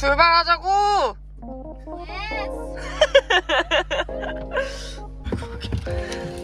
출발하자고! 차로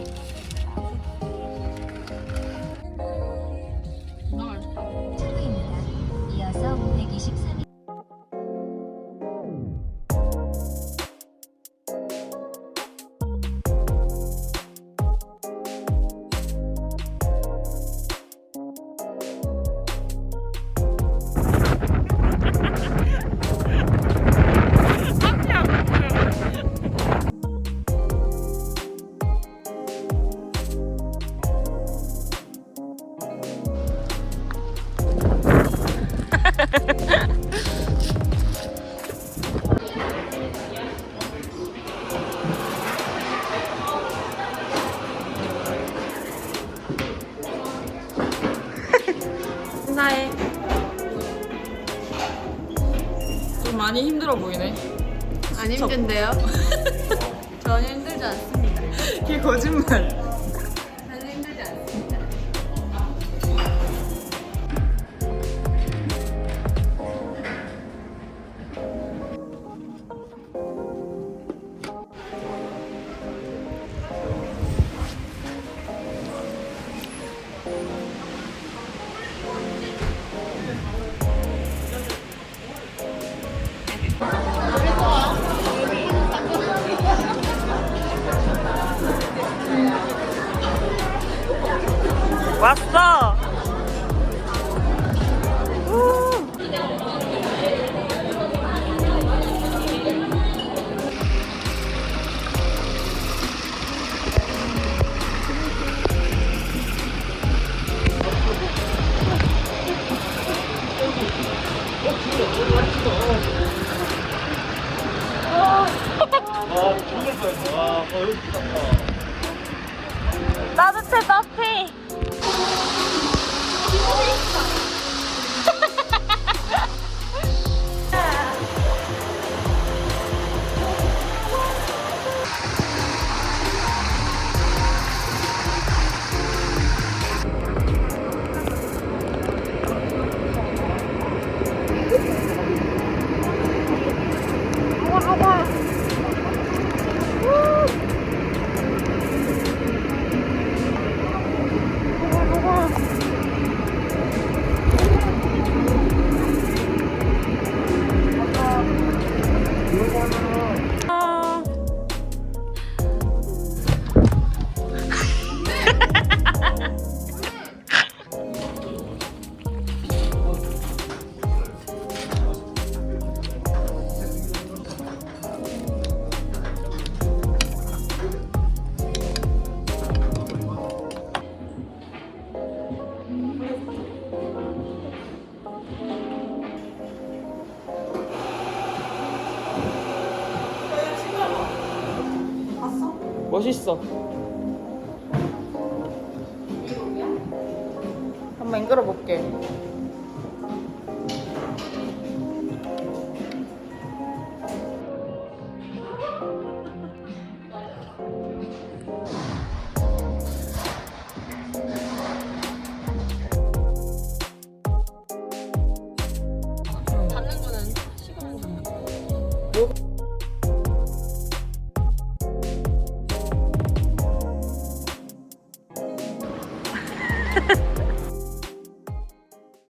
많이 힘들어 보이네. 안 힘든데요? 전혀 힘들지 않습니다. 이게 거짓말. 왔어! 따뜻해, 따뜻해. 멋있어. 한번 끌어 볼게.